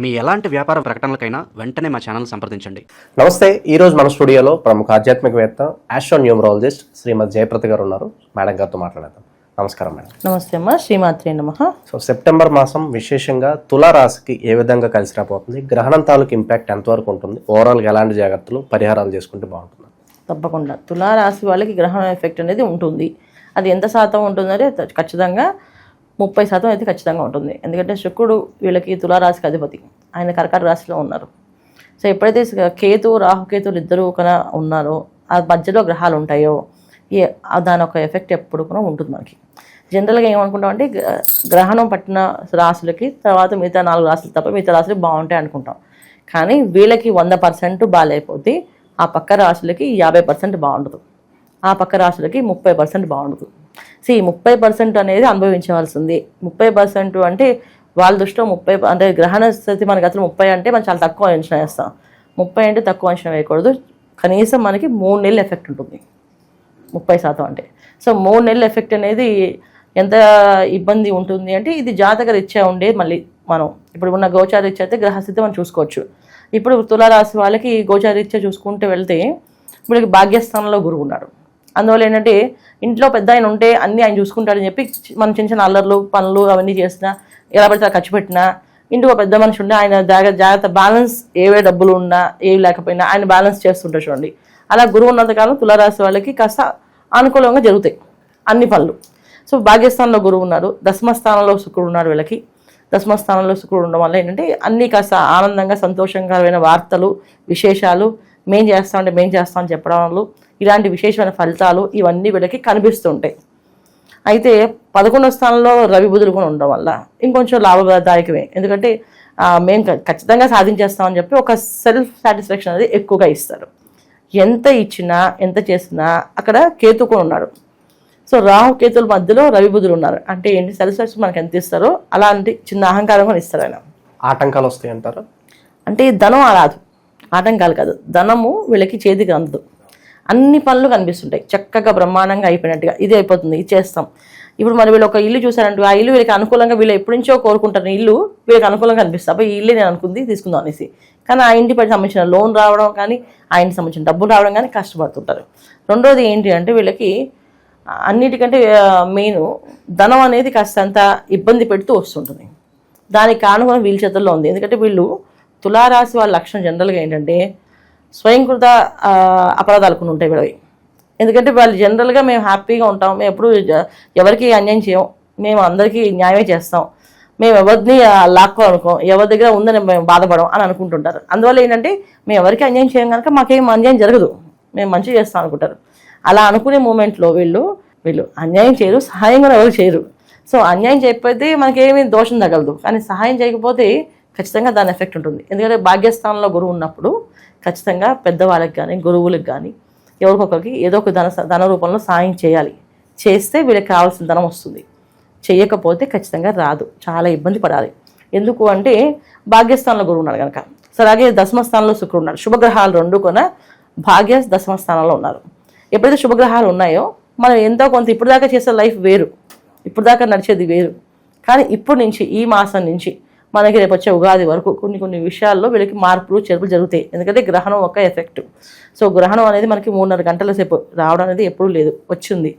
మీ ఎలాంటి వ్యాపార ప్రకటనలకైనా వెంటనే మా ఛానల్ సంప్రదించండి. నమస్తే ఈ రోజు మన స్టూడియోలో ప్రముఖ ఆధ్యాత్మికవేత్త ఆస్ట్రో న్యూమరాలజిస్ట్ శ్రీమతి జయప్రద గారు ఉన్నారు. మేడం గారితో మాట్లాడేద్దాం. నమస్కారం మేడం. నమస్తే అమ్మ శ్రీమాత్రే నమ. సో సెప్టెంబర్ మాసం విశేషంగా తులా రాశికి ఏ విధంగా కలిసి రాబోతుంది? గ్రహణం తాలూకు ఇంపాక్ట్ ఎంతవరకు ఉంటుంది? ఓవరాల్గా ఎలాంటి జాగ్రత్తలు పరిహారాలు చేసుకుంటే బాగుంటుంది? తప్పకుండా. తులారాశి వాళ్ళకి గ్రహణ ఎఫెక్ట్ అనేది ఉంటుంది. అది ఎంత శాతం ఉంటుందంటే ఖచ్చితంగా ముప్పై శాతం అయితే ఖచ్చితంగా ఉంటుంది. ఎందుకంటే శుక్రుడు వీళ్ళకి తులారాశికి అధిపతి. ఆయన కర్కాటక రాశిలో ఉన్నారు. సో ఎప్పుడైతే కేతు రాహుకేతులు ఇద్దరు ఒక ఉన్నారో ఆ మధ్యలో గ్రహాలు ఉంటాయో ఏ దాని ఒక ఎఫెక్ట్ ఎప్పుడు కూడా ఉంటుంది మనకి. జనరల్గా ఏమనుకుంటామంటే గ్రహణం పట్టిన రాశులకి తర్వాత మిగతా నాలుగు రాశులు తప్ప మిగతా రాశులు బాగుంటాయి అనుకుంటాం. కానీ వీళ్ళకి వంద పర్సెంట్ బాగాలేకపోతే ఆ పక్క రాశులకి యాభై పర్సెంట్ బాగుండదు. ఆ పక్క రాశులకి ముప్పై పర్సెంట్ బాగుండదు. సి ముప్పై పర్సెంట్ అనేది అనుభవించవలసింది. ముప్పై పర్సెంట్ అంటే వాళ్ళ దృష్టిలో ముప్పై అంటే గ్రహణ స్థితి మనకి అసలు ముప్పై అంటే మనం చాలా తక్కువ అంచనా వేస్తాం. ముప్పై అంటే తక్కువ అంచనా వేయకూడదు. కనీసం మనకి మూడు నెలలు ఎఫెక్ట్ ఉంటుంది. ముప్పై శాతం అంటే. సో మూడు నెలల ఎఫెక్ట్ అనేది ఎంత ఇబ్బంది ఉంటుంది అంటే ఇది జాతక రీత్యా ఉండే మళ్ళీ మనం. ఇప్పుడు ఉన్న గోచార రీత్యా అయితే గ్రహస్థితి మనం చూసుకోవచ్చు. ఇప్పుడు తులారాశి వాళ్ళకి గోచార రీత్యా చూసుకుంటూ వెళ్తే వీళ్ళకి భాగ్యస్థానంలో గురువు ఉన్నాడు. అందువల్ల ఏంటంటే ఇంట్లో పెద్ద ఆయన ఉంటే అన్నీ ఆయన చూసుకుంటాడని చెప్పి మన మనం చిన్న చిన్న అల్లర్లు పనులు అవన్నీ చేసినా ఎలా పడితే ఖర్చు పెట్టినా ఇంటికి ఒక పెద్ద మనిషి ఉంటే ఆయన జాగ్రత్త జాగ్రత్త బ్యాలెన్స్ ఏవే డబ్బులు ఉన్నా ఏవి లేకపోయినా ఆయన బ్యాలెన్స్ చేస్తుంటారు చూడండి. అలా గురువు ఉన్నంతకాలం తులారాశి వాళ్ళకి కాస్త అనుకూలంగా జరుగుతాయి అన్ని పనులు. సో భాగ్యస్థానంలో గురువు ఉన్నారు దశమ స్థానంలో శుక్రుడు ఉన్నారు వీళ్ళకి. దశమ స్థానంలో శుక్రుడు ఉండడం వల్ల ఏంటంటే అన్ని కాస్త ఆనందంగా సంతోషకరమైన వార్తలు విశేషాలు మేం చేస్తామంటే మేం చేస్తామని చెప్పడం వల్ల ఇలాంటి విశేషమైన ఫలితాలు ఇవన్నీ వీళ్ళకి కనిపిస్తుంటాయి. అయితే పదకొండవ స్థానంలో రవి బుధులు కూడా ఉండడం వల్ల ఇంకొంచెం లాభదాయకమే. ఎందుకంటే మేము ఖచ్చితంగా సాధించేస్తామని చెప్పి ఒక సెల్ఫ్ సాటిస్ఫాక్షన్ అనేది ఎక్కువగా ఇస్తారు. ఎంత ఇచ్చినా ఎంత చేసినా అక్కడ కేతు కూడా ఉన్నాడు. సో రాహు కేతుల మధ్యలో రవి బుధులు ఉన్నారు. అంటే ఏంటి సెల్ఫ్ సాటిస్ఫాక్షన్ మనకి ఎంత ఇస్తారో అలాంటి చిన్న అహంకారం కూడా ఇస్తారు ఆయన. ఆటంకాలు వస్తాయి అంటారా అంటే ధనం రాదు ఆటంకాలు కాదు. ధనము వీళ్ళకి చేతికి అందదు. అన్ని పనులు కనిపిస్తుంటాయి. చక్కగా బ్రహ్మాండంగా అయిపోయినట్టుగా ఇది అయిపోతుంది ఇది చేస్తాం. ఇప్పుడు మరి వీళ్ళు ఒక ఇల్లు చూసారంటే ఆ ఇల్లు వీళ్ళకి అనుకూలంగా వీళ్ళు ఎప్పటి నుంచో కోరుకుంటారు. ఇల్లు వీళ్ళకి అనుకూలంగా కనిపిస్తుంది. అప్పుడు ఈ ఇల్లు నేను అనుకుంది తీసుకుందాం అనేసి. కానీ ఆ ఇంటి సంబంధించిన లోన్ రావడం కానీ ఆ ఇంటికి సంబంధించిన డబ్బులు రావడం కానీ కష్టపడుతుంటారు. రెండోది ఏంటి అంటే వీళ్ళకి అన్నిటికంటే మెయిన్ ధనం అనేది కాస్తంత ఇబ్బంది పెడుతూ వస్తుంటుంది. దానికి కారణం వీళ్ళ చేతుల్లో ఉంది. ఎందుకంటే వీళ్ళు తులారాశి వాళ్ళ లక్షణం జనరల్గా ఏంటంటే స్వయంకృత అపరాధాలు కొన్ని ఉంటాయి వీళ్ళవి. ఎందుకంటే వాళ్ళు జనరల్గా మేము హ్యాపీగా ఉంటాం. మేము ఎప్పుడు ఎవరికి అన్యాయం చేయం. మేము అందరికీ న్యాయమే చేస్తాం. మేము ఎవరిని లాక్కో అనుకోం ఎవరి దగ్గర ఉందని మేము బాధపడం అని అనుకుంటుంటారు. అందువల్ల ఏంటంటే మేము ఎవరికి అన్యాయం చేయం కనుక మాకేం అన్యాయం జరగదు. మేము మంచి చేస్తాం అనుకుంటారు. అలా అనుకునే మూమెంట్లో వీళ్ళు వీళ్ళు అన్యాయం చేయరు సహాయం కూడా ఎవరు చేయరు. సో అన్యాయం చేయకపోతే మనకేమీ దోషం తగలదు. కానీ సహాయం చేయకపోతే ఖచ్చితంగా దాని ఎఫెక్ట్ ఉంటుంది. ఎందుకంటే భాగ్యస్థానంలో గురువు ఉన్నప్పుడు ఖచ్చితంగా పెద్దవాళ్ళకి కానీ గురువులకు కానీ ఎవరికొకరికి ఏదో ఒక ధన ధన రూపంలో సాయం చేయాలి. చేస్తే వీళ్ళకి కావాల్సిన ధనం వస్తుంది. చేయకపోతే ఖచ్చితంగా రాదు. చాలా ఇబ్బంది పడాలి. ఎందుకు అంటే భాగ్యస్థానంలో గురువు ఉన్నాడు కనుక సరే అలాగే దశమస్థానంలో శుక్రుడు ఉన్నాడు. శుభగ్రహాలు రెండు కూడా భాగ్య దశమ స్థానంలో ఉన్నారు. ఎప్పుడైతే శుభగ్రహాలు ఉన్నాయో మనం ఎంతో కొంత ఇప్పుడు దాకా చేసే లైఫ్ వేరు. ఇప్పుడు దాకా నడిచేది వేరు. కానీ ఇప్పుడు నుంచి ఈ మాసం నుంచి మనకి రేపు వచ్చే ఉగాది వరకు కొన్ని కొన్ని విషయాల్లో వీళ్ళకి మార్పులు చేర్పులు జరుగుతాయి. ఎందుకంటే గ్రహణం ఒక ఎఫెక్ట్. సో గ్రహణం అనేది మనకి మూడున్నర గంటల సేపు రావడం అనేది ఎప్పుడూ లేదు. వచ్చింది.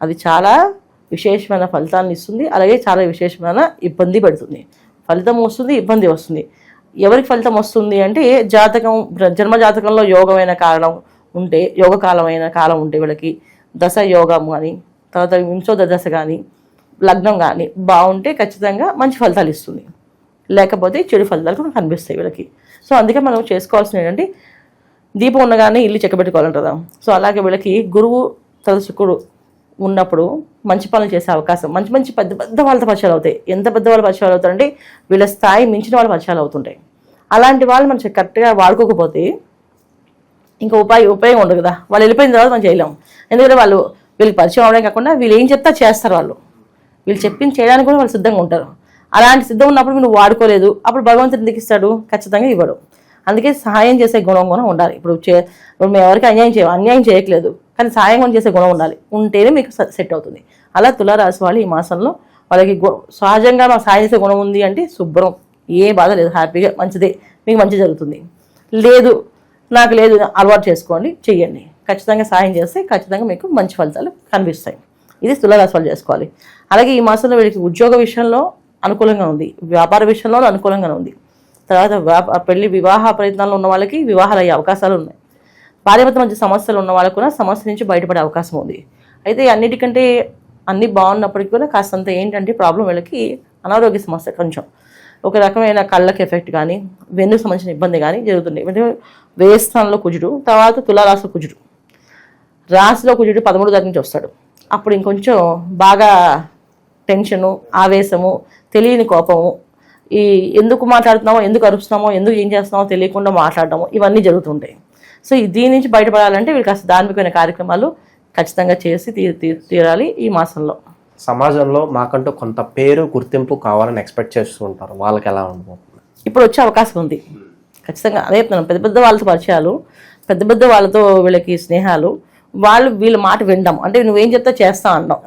అది చాలా విశేషమైన ఫలితాలను ఇస్తుంది. అలాగే చాలా విశేషమైన ఇబ్బంది పెడుతుంది. ఫలితం వస్తుంది ఇబ్బంది వస్తుంది. ఎవరికి ఫలితం వస్తుంది అంటే జాతకం జన్మ జాతకంలో యోగమైన కారణం ఉంటే యోగకాలమైన కాలం ఉంటే వీళ్ళకి దశ యోగం కానీ తర్వాత వింశోద దశ కానీ లగ్నం కానీ బాగుంటే ఖచ్చితంగా మంచి ఫలితాలు ఇస్తుంది. లేకపోతే చెడు ఫలితాలు కూడా కనిపిస్తాయి వీళ్ళకి. సో అందుకే మనం చేసుకోవాల్సింది ఏంటంటే దీపం ఉండగానే ఇల్లు చెక్కబెట్టుకోవాలంటారా సో అలాగే వీళ్ళకి గురువు తలసుకుడు ఉన్నప్పుడు మంచి పనులు చేసే అవకాశం మంచి మంచి పెద్ద పెద్ద వాళ్ళతో పరిచయాలు అవుతాయి. ఎంత పెద్ద వాళ్ళ పరిచయాలు అవుతారంటే వీళ్ళ స్థాయి మించిన వాళ్ళ పరిచయాలు అవుతుంటాయి. అలాంటి వాళ్ళు మనం కరెక్ట్గా వాడుకోకపోతే ఇంకా ఉపాయం ఉపయోగం ఉండదు కదా. వాళ్ళు వెళ్ళిపోయిన తర్వాత మనం చేయలేము ఎందుకంటే వాళ్ళు వీళ్ళకి పరిచయం అవడం కాకుండా వీళ్ళు ఏం చెప్తా చేస్తారు వాళ్ళు. వీళ్ళు చెప్పింది చేయడానికి కూడా వాళ్ళు సిద్ధంగా ఉంటారు. అలాంటి సిద్ధం ఉన్నప్పుడు నువ్వు వాడుకోలేదు. అప్పుడు భగవంతుడు ఎందుకు ఇస్తాడు? ఖచ్చితంగా ఇవ్వడు. అందుకే సహాయం చేసే గుణం కూడా ఉండాలి. ఇప్పుడు చే ఇప్పుడు మేము ఎవరికి అన్యాయం చేయ అన్యాయం చేయట్లేదు. కానీ సహాయం కూడా చేసే గుణం ఉండాలి. ఉంటేనే మీకు సెట్ అవుతుంది. అలా తులారాశి వాళ్ళు ఈ మాసంలో వాళ్ళకి గు- సహజంగా మాకు సాయం చేసే గుణం ఉంది అంటే శుభ్రం. ఏ బాధ లేదు. హ్యాపీగా మంచిదే. మీకు మంచి జరుగుతుంది. లేదు. నాకు లేదు. అలవాటు చేసుకోండి. చెయ్యండి. ఖచ్చితంగా సాయం చేస్తే ఖచ్చితంగా మీకు మంచి ఫలితాలు కనిపిస్తాయి. ఇది తులారాశి వాళ్ళు చేసుకోవాలి. అలాగే ఈ మాసంలో వీళ్ళకి ఉద్యోగ విషయంలో అనుకూలంగా ఉంది. వ్యాపార విషయంలో అనుకూలంగా ఉంది. తర్వాత వ్యాప పెళ్ళి వివాహ ప్రయత్నాలు ఉన్న వాళ్ళకి వివాహాలు అయ్యే అవకాశాలు ఉన్నాయి. భార్యాభర్త మధ్య సమస్యలు ఉన్న వాళ్ళకు కూడా సమస్య నుంచి బయటపడే అవకాశం ఉంది. అయితే అన్నిటికంటే అన్ని బాగున్నప్పటికీ కూడా కాస్తంత ఏంటంటే ప్రాబ్లం వీళ్ళకి అనారోగ్య సమస్య కొంచెం. ఒక రకమైన కళ్ళకి ఎఫెక్ట్ కానీ వెన్నుకు సంబంధించిన ఇబ్బంది కానీ జరుగుతుంది అంటే వేస్థానంలో కుజుడు తర్వాత తులారాశి కుజుడు. రాశిలో కుజుడు పదమూడు దగ్గర నుంచి వస్తాడు. అప్పుడు ఇంకొంచెం బాగా టెన్షను ఆవేశము తెలియని కోపము ఈ ఎందుకు మాట్లాడుతున్నామో ఎందుకు అరుస్తున్నామో ఎందుకు ఏం చేస్తున్నామో తెలియకుండా మాట్లాడడము ఇవన్నీ జరుగుతుంటాయి. సో దీని నుంచి బయటపడాలంటే వీళ్ళు కాస్త ధార్మికమైన కార్యక్రమాలు ఖచ్చితంగా చేసి తీరాలి ఈ మాసంలో. సమాజంలో మాకంటూ కొంత పేరు గుర్తింపు కావాలని ఎక్స్పెక్ట్ చేస్తూ ఉంటారు. వాళ్ళకి ఎలా ఉండబోతుంది? ఇప్పుడు వచ్చే అవకాశం ఉంది. ఖచ్చితంగా అదే చెప్తున్నాను. పెద్ద పెద్ద వాళ్ళతో పరిచయాలు పెద్ద పెద్ద వాళ్ళతో వీళ్ళకి స్నేహాలు వాళ్ళు వీళ్ళ మాట వినడం. అంటే నువ్వేం చెప్తే చేస్తా అనడం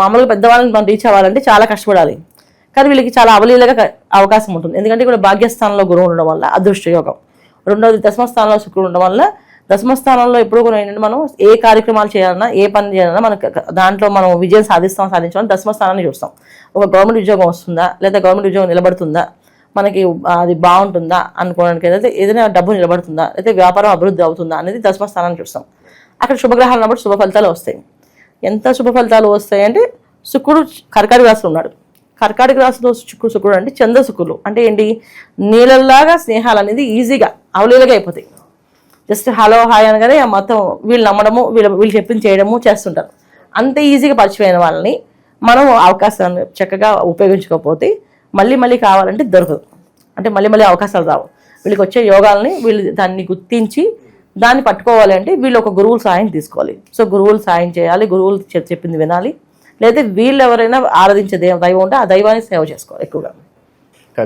మామూలుగా పెద్దవాళ్ళని మనం రీచ్ అవ్వాలంటే చాలా కష్టపడాలి. కానీ వీళ్ళకి చాలా అవలీలగా అవకాశం ఉంటుంది. ఎందుకంటే ఇక్కడ భాగ్యస్థానంలో గురువు ఉండడం వల్ల అదృష్టయోగం. రెండవది దశమస్థానంలో శుక్రుడు ఉండడం వల్ల దశమస్థానంలో ఎప్పుడు కూడా ఏంటంటే మనం ఏ కార్యక్రమాలు చేయాలన్నా ఏ పని చేయాలన్నా మనకు దాంట్లో మనం విజయం సాధిస్తాం సాధించాలని దశమస్థానాన్ని చూస్తాం. ఒక గవర్నమెంట్ ఉద్యోగం వస్తుందా? లేదా గవర్నమెంట్ ఉద్యోగం నిలబడుతుందా? మనకి అది బాగుంటుందా అనుకోవడానికి అయితే ఏదైనా డబ్బు నిలబడుతుందా? లేదా వ్యాపారం అభివృద్ధి అవుతుందా అనేది దశమ స్థానాన్ని చూస్తాం. అక్కడ శుభగ్రహాలు ఉన్నప్పుడు శుభ ఫలితాలు వస్తాయి. ఎంత శుభ ఫలితాలు వస్తాయంటే శుక్రుడు కర్కాటక రాశిలో ఉన్నాడు. కర్కాటక రాశిలో శుక్రుడు శుక్రుడు అంటే చంద్ర శుక్రులు అంటే ఏంటి? నీళ్ళలాగా స్నేహాలు అనేది ఈజీగా అవలీలగా అయిపోతాయి. జస్ట్ హలో హాయ్ అనగానే ఆ మొత్తం వీళ్ళు నమ్మడము వీళ్ళు వీళ్ళు చెప్పింది చేయడము చేస్తుంటారు. అంత ఈజీగా పరిచయమైన వాళ్ళని మనం అవకాశాన్ని చక్కగా ఉపయోగించుకోకపోతే మళ్ళీ మళ్ళీ కావాలంటే దొరకదు. అంటే మళ్ళీ మళ్ళీ అవకాశాలు రావు. వీళ్ళకి వచ్చే యోగాలని వీళ్ళు దాన్ని గుర్తించి దాన్ని పట్టుకోవాలి అంటే వీళ్ళు ఒక గురువుల సాయం తీసుకోవాలి. సో గురువులు సాయం చేయాలి గురువులు చెప్పింది వినాలి. లేదా వీళ్ళు ఎవరైనా ఆరాధించే దేవ దైవం ఉంటే ఆ దైవాన్ని సేవ చేసుకోవాలి ఎక్కువగా.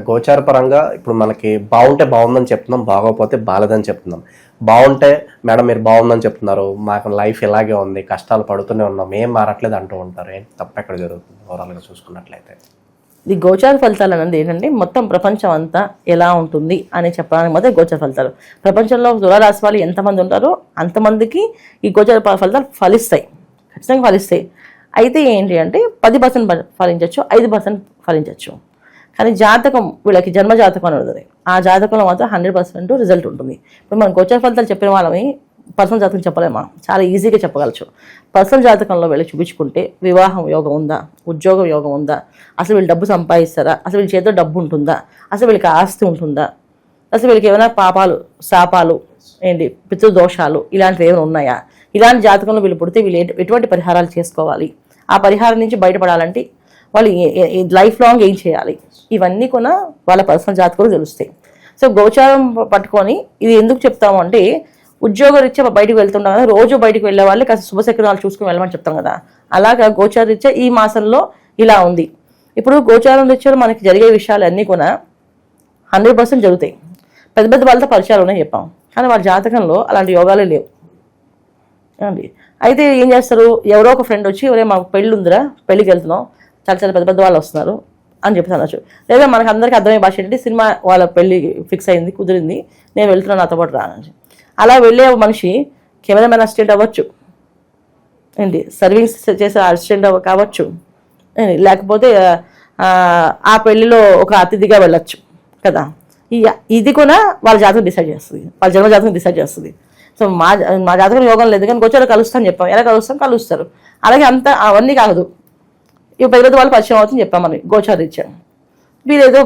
గోచార పరంగా ఇప్పుడు మనకి బాగుంటే బాగుందని చెప్తున్నాం బాగోకపోతే బాలేదని చెప్తున్నాం. బాగుంటే మేడం మీరు బాగుందని చెప్తున్నారు. మాకు లైఫ్ ఇలాగే ఉంది. కష్టాలు పడుతూనే ఉన్నాం. ఏం మారట్లేదు అంటూ ఉంటారు. ఏం తప్ప ఎక్కడ జరుగుతుంది? ఓవరాల్గా చూసుకున్నట్లయితే. ఈ గోచార ఫలితాలు అనేది ఏంటంటే మొత్తం ప్రపంచం అంతా ఎలా ఉంటుంది అని చెప్పడానికి మాత్రం గోచార ఫలితాలు. ప్రపంచంలో తులారాశి వాళ్ళు ఎంతమంది ఉంటారో అంతమందికి ఈ గోచార ఫలితాలు ఫలిస్తాయి. ఖచ్చితంగా ఫలిస్తాయి. అయితే ఏంటి అంటే పది పర్సెంట్ ఫలించవచ్చు ఐదు పర్సెంట్ ఫలించవచ్చు కానీ జాతకం వీళ్ళకి జన్మ జాతకం అని ఉంటుంది ఆ జాతకంలో మాత్రం హండ్రెడ్ పర్సెంట్ రిజల్ట్ ఉంటుంది. ఇప్పుడు మనం గోచార ఫలితాలు చెప్పిన వాళ్ళని పర్సనల్ జాతకం చెప్పలేమా? చాలా ఈజీగా చెప్పగలచ్చు పర్సనల్ జాతకంలో వెళ్ళి చూపించుకుంటే వివాహం యోగం ఉందా? ఉద్యోగం యోగం ఉందా? అసలు వీళ్ళు డబ్బు సంపాదిస్తారా? అసలు వీళ్ళ చేతిలో డబ్బు ఉంటుందా? అసలు వీళ్ళకి ఆస్తి ఉంటుందా? అసలు వీళ్ళకి ఏమైనా పాపాలు శాపాలు ఏంటి పితృదోషాలు ఇలాంటివి ఏమైనా ఉన్నాయా? ఇలాంటి జాతకంలో వీళ్ళు పుడితే వీళ్ళు ఎటువంటి పరిహారాలు చేసుకోవాలి? ఆ పరిహారం నుంచి బయటపడాలంటే వాళ్ళు లైఫ్ లాంగ్ ఏం చేయాలి? ఇవన్నీ కూడా వాళ్ళ పర్సనల్ జాతకంలో తెలుస్తాయి. సో గోచారం పట్టుకొని ఇది ఎందుకు చెప్తాము అంటే ఉద్యోగ రీత్యా బయటకు వెళ్తుంటాం కదా రోజు బయటకు వెళ్ళే వాళ్ళు కాస్త శుభశకరాలు చూసుకుని వెళ్ళమని చెప్తాం కదా. అలాగా గోచార రీత్యా ఈ మాసంలో ఇలా ఉంది. ఇప్పుడు గోచారం రీత్యా మనకి జరిగే విషయాలు అన్నీ కూడా హండ్రెడ్ పర్సెంట్ జరుగుతాయి. పెద్ద పెద్ద వాళ్ళతో పరిచయాలు ఉన్నాయి చెప్పాం. కానీ వాళ్ళ జాతకంలో అలాంటి యోగాలే లేవు. అండి అయితే ఏం చేస్తారు? ఎవరో ఒక ఫ్రెండ్ వచ్చి ఎవరే మాకు పెళ్ళి ఉందిరా పెళ్ళికి వెళ్తున్నాం. చాలా చాలా పెద్ద పెద్ద వాళ్ళు వస్తున్నారు. అని చెప్పి అనొచ్చు. లేదా మనకు అందరికీ అర్థమయ్యే భాష ఏంటంటే సినిమా వాళ్ళ పెళ్ళి ఫిక్స్ అయింది కుదిరింది. నేను వెళ్తున్నాను నాతో పాటు రానని అలా వెళ్ళే మనిషి కెమెరామెన్ అసిస్టెంట్ అవ్వచ్చు. ఏంటి? సర్వింగ్స్ చేసే అసిస్టెంట్ కావచ్చు. లేకపోతే ఆ, పెళ్ళిలో ఒక అతిథిగా వెళ్ళొచ్చు కదా. ఈ ఇది కూడా వాళ్ళ జాతకం డిసైడ్ చేస్తుంది. వాళ్ళ జన్మ జాతకం డిసైడ్ చేస్తుంది. సో మా మా జాతకం యోగం లేదు కానీ గోచారం కలుస్తాను చెప్పాం. ఎలా కలుస్తాం? కలుస్తారు. అలాగే అంత అవన్నీ కాదు. ఇవి పెద్ద పెద్ద వాళ్ళు పరిచయం అవుతుంది చెప్పాం మనం గోచారు ఇచ్చాం వీరు ఏదో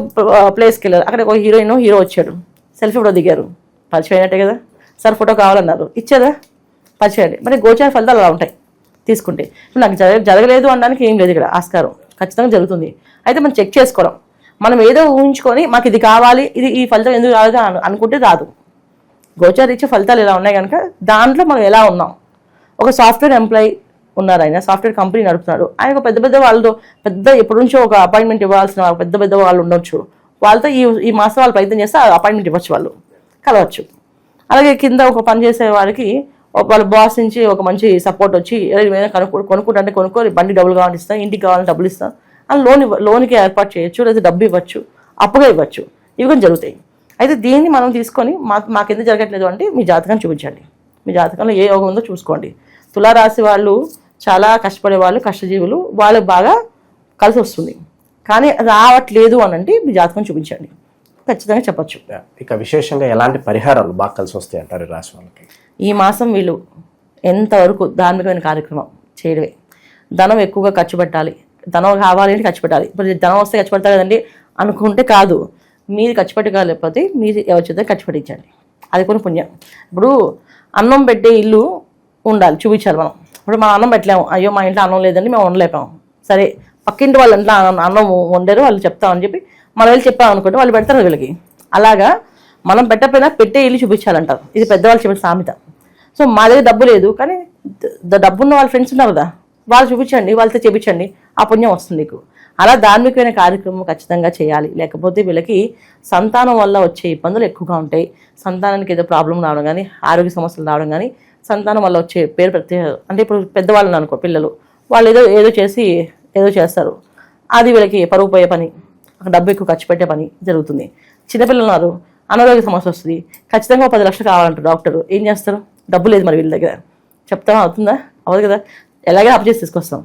ప్లేస్కి వెళ్ళారు. అక్కడ ఒక హీరోయిన్ హీరో వచ్చాడు. సెల్ఫీ కూడా దిగారు. పరిచయం అయినట్టే కదా. సార్ ఫోటో కావాలన్నారు. ఇచ్చారా పరిచయం మరి గోచార ఫలితాలు అలా ఉంటాయి. తీసుకుంటే. ఇప్పుడు నాకు జరగలేదు అనడానికి ఏం లేదు ఇక్కడ ఆస్కారం. ఖచ్చితంగా జరుగుతుంది. అయితే మనం చెక్ చేసుకోవడం. మనం ఏదో ఊహించుకొని మాకు ఇది కావాలి ఇది ఈ ఫలితం ఎందుకు రాలేదు అని అనుకుంటే రాదు. గోచార ఇచ్చే ఫలితాలు ఎలా ఉన్నాయి కనుక దాంట్లో మనం ఎలా ఉన్నాం? ఒక సాఫ్ట్వేర్ ఎంప్లాయీ ఉన్నారు ఆయన సాఫ్ట్వేర్ కంపెనీ నడుపుతున్నాడు. ఆయన ఒక పెద్ద పెద్ద వాళ్ళతో పెద్ద ఎప్పటి నుంచో ఒక అపాయింట్మెంట్ ఇవ్వాల్సిన పెద్ద పెద్ద వాళ్ళు ఉండొచ్చు. వాళ్ళతో ఈ ఈ మాసం వాళ్ళు ప్రయత్నం చేస్తే అపాయింట్మెంట్ ఇవ్వచ్చు వాళ్ళు. కలవచ్చు. అలాగే కింద ఒక పని చేసే వారికి ఒక వాళ్ళ బాస్ నుంచి ఒక మంచి సపోర్ట్ వచ్చి ఏదైనా కనుక్కు కొనుక్కుంటే కొనుక్కో బండి డబ్బులు కావాలని ఇస్తాం ఇంటికి కావాలని డబ్బులు ఇస్తాం అని లోన్ లోన్కి ఏర్పాటు చేయొచ్చు లేదా డబ్బు ఇవ్వచ్చు అప్పుగా ఇవ్వచ్చు. ఇవి కూడా జరుగుతాయి. అయితే దీన్ని మనం తీసుకొని మా మాకు ఎందుకు జరగట్లేదు అంటే మీ జాతకాన్ని చూపించండి. మీ జాతకంలో ఏ యోగం ఉందో చూసుకోండి. తులారాశి వాళ్ళు చాలా కష్టపడే వాళ్ళు కష్టజీవులు వాళ్ళకి బాగా కలిసి వస్తుంది. కానీ రావట్లేదు అని అంటే మీ జాతకం చూపించండి. ఖచ్చితంగా చెప్పొచ్చు. ఇక విశేషంగా ఎలాంటి పరిహారాలు బాగా కలిసి వస్తాయి అంటారు రాశి వాళ్ళకి? ఈ మాసం వీళ్ళు ఎంతవరకు ధార్మికమైన కార్యక్రమం చేయడమే. ధనం ఎక్కువగా ఖర్చు పెట్టాలి. ధనం కావాలి అంటే ఖర్చు పెట్టాలి. ఇప్పుడు ధనం వస్తే ఖర్చు పెడతారు కదండి అనుకుంటే కాదు. మీరు ఖర్చు పెట్టగలేకపోతే మీరు ఎవరి చేత ఖర్చు పెట్టించండి. అది కూడా పుణ్యం. ఇప్పుడు అన్నం పెట్టే ఇల్లు ఉండాలి చూపించాలి మనం. ఇప్పుడు మనం అన్నం పెట్టలేము. అయ్యో మా ఇంట్లో అన్నం లేదండి మేము వండలేపాము సరే పక్కింటి వాళ్ళ ఇంట్లో అన్నం వండారు వాళ్ళు చెప్తామని చెప్పి మనం వెళ్ళి చెప్పాం అనుకుంటే వాళ్ళు పెడతారు వీళ్ళకి. అలాగా మనం పెట్టకపోయినా పెట్టే ఇల్లు చూపించాలంటారు ఇది పెద్దవాళ్ళు చెప్పిన సామెత. సో మా దగ్గర డబ్బు లేదు కానీ డబ్బు ఉన్న వాళ్ళ ఫ్రెండ్స్ ఉన్నారు కదా. వాళ్ళు చూపించండి వాళ్ళతో చెప్పించండి ఆ పుణ్యం వస్తుంది నీకు. అలా ధార్మికమైన కార్యక్రమం ఖచ్చితంగా చేయాలి. లేకపోతే వీళ్ళకి సంతానం వల్ల వచ్చే ఇబ్బందులు ఎక్కువగా ఉంటాయి. సంతానానికి ఏదో ప్రాబ్లం రావడం కానీ ఆరోగ్య సమస్యలు రావడం కానీ సంతానం వల్ల వచ్చే పేరు ప్రత్యేక అంటే ఇప్పుడు పెద్దవాళ్ళు అనుకో పిల్లలు. వాళ్ళు ఏదో ఏదో చేసి ఏదో చేస్తారు. అది వీళ్ళకి పరుగు పోయే పని. డబ్బు ఎక్కువ ఖర్చు పెట్టే పని జరుగుతుంది. చిన్నపిల్లలు ఉన్నారు అనారోగ్య సమస్య వస్తుంది. ఖచ్చితంగా పది లక్షలు కావాలంటారు డాక్టర్. ఏం చేస్తారు? డబ్బు లేదు మరి వీళ్ళ దగ్గర. చెప్తాం అవుతుందా? అవ్వదు కదా? ఎలాగే అప్ చేసి తీసుకొస్తాం.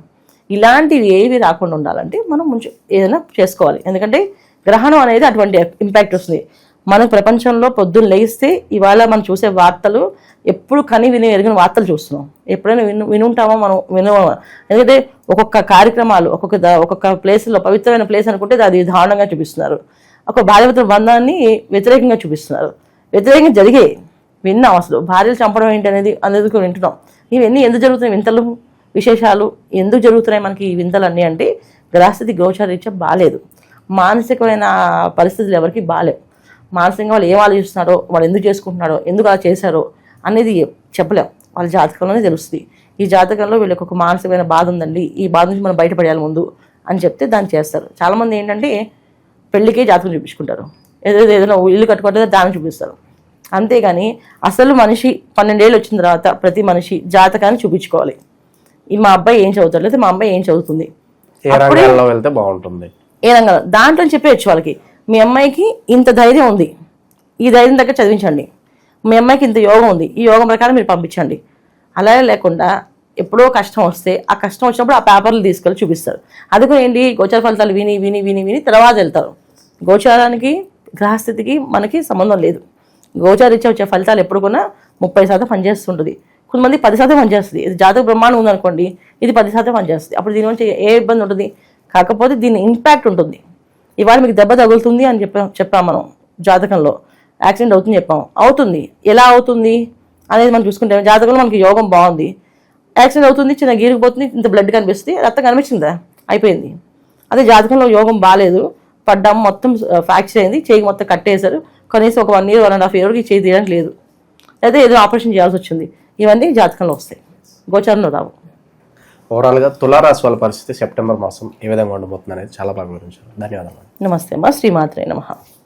ఇలాంటివి ఏవి రాకుండా ఉండాలంటే మనం ముంచు ఏదైనా చేసుకోవాలి. ఎందుకంటే గ్రహణం అనేది అటువంటి ఇంపాక్ట్ వస్తుంది. మనం ప్రపంచంలో పొద్దున్న లేస్తే ఇవాళ మనం చూసే వార్తలు ఎప్పుడు కని విని ఎరిగిన వార్తలు చూస్తున్నాం. ఎప్పుడైనా విను వినుంటామో మనం విను ఎందుకంటే ఒక్కొక్క కార్యక్రమాలు ఒక్కొక్క ఒక్కొక్క ప్లేస్లో పవిత్రమైన ప్లేస్ అనుకుంటే అది దారుణంగా చూపిస్తున్నారు. ఒక భార్యభర్తల బంధాన్ని వ్యతిరేకంగా చూపిస్తున్నారు. వ్యతిరేకంగా జరిగే విన్నాం అసలు. భార్యలు చంపడం ఏంటి అనేది అనేది కూడా వింటున్నాం. ఇవన్నీ ఎందుకు జరుగుతున్నాయి? వింతలు విశేషాలు ఎందుకు జరుగుతున్నాయి మనకి ఈ వింతలు అన్నీ అంటే గ్రహస్థితి గోచారీత్యా బాగాలేదు మానసికమైన పరిస్థితులు ఎవరికి బాగాలేవు మానసికంగా వాళ్ళు ఏం ఆలోచిస్తున్నారో వాళ్ళు ఎందుకు చేసుకుంటున్నారో ఎందుకు అలా చేశారో అనేది చెప్పలేం. వాళ్ళ జాతకంలోనే తెలుస్తుంది. ఈ జాతకంలో వీళ్ళకి ఒక మానసికమైన బాధ ఉందండి. ఈ బాధ నుంచి మనం బయటపడేయాలి ముందు అని చెప్తే దాన్ని చేస్తారు. చాలామంది ఏంటంటే పెళ్ళికే జాతకం చూపించుకుంటారు. ఏదో ఏదైనా ఇల్లు కట్టుకోవట్లేదు దాన్ని చూపిస్తారు. అంతేగాని అసలు మనిషి పన్నెండేళ్ళు వచ్చిన తర్వాత ప్రతి మనిషి జాతకాన్ని చూపించుకోవాలి. ఈ మా అబ్బాయి ఏం చదువుతాడు? లేదా మా అమ్మాయి ఏం చదువుతుంది? ఏ రంగాల్లో వెళ్తే బాగుంటుంది. ఏ రంగంలో దాంట్లో చెప్పేయచ్చు వాళ్ళకి. మీ అమ్మాయికి ఇంత ధైర్యం ఉంది. ఈ ధైర్యం దగ్గర చదివించండి. మీ అమ్మాయికి ఇంత యోగం ఉంది. ఈ యోగం ప్రకారం మీరు పంపించండి. అలాగే లేకుండా ఎప్పుడో కష్టం వస్తే ఆ కష్టం వచ్చినప్పుడు ఆ పేపర్లు తీసుకెళ్ళి చూపిస్తారు. అది కూడా ఏంటి? గోచర ఫలితాలు విని విని విని విని తర్వాత వెళ్తారు. గోచారానికి గ్రహస్థితికి మనకి సంబంధం లేదు. గోచారిచ్చే వచ్చే ఫలితాలు ఎప్పుడు కూడా ముప్పై శాతం పనిచేస్తుంటుంది. కొంతమంది పది శాతం పనిచేస్తుంది. ఇది జాతక బ్రహ్మాండం ఉందనుకోండి ఇది పది శాతం పనిచేస్తుంది. అప్పుడు దీని నుంచి ఏ ఇబ్బంది ఉంటుంది? కాకపోతే దీని ఇంపాక్ట్ ఉంటుంది. ఇవాళ మీకు దెబ్బ తగులుతుంది అని చెప్పాం చెప్పాం మనం జాతకంలో. యాక్సిడెంట్ అవుతుంది చెప్పాం. అవుతుంది. ఎలా అవుతుంది అనేది మనం చూసుకుంటే జాతకంలో మనకి యోగం బాగుంది. యాక్సిడెంట్ అవుతుంది చిన్న గీరికిపోతుంది ఇంత బ్లడ్ కనిపిస్తుంది రక్తం కనిపించిందా? అయిపోయింది. అదే జాతకంలో యోగం బాగాలేదు పడ్డాము మొత్తం ఫ్రాక్చర్ అయింది. చేయి మొత్తం కట్టేశారు. కనీసం ఒక one year one and half ఇయర్కి చేయి తీయడానికి లేదు. లేదా ఏదో ఆపరేషన్ చేయాల్సి వచ్చింది. ఇవన్నీ జాతకంలో వస్తాయి. గోచారంలో రావు. ఓవరాల్గా తులారాశి వాళ్ళ పరిస్థితి సెప్టెంబర్ మాసం ఏ విధంగా ఉండబోతుంది అనేది చాలా బాగా వివరించారు. ధన్యవాదాలు నమస్తే మా శ్రీమాత్రే నమ.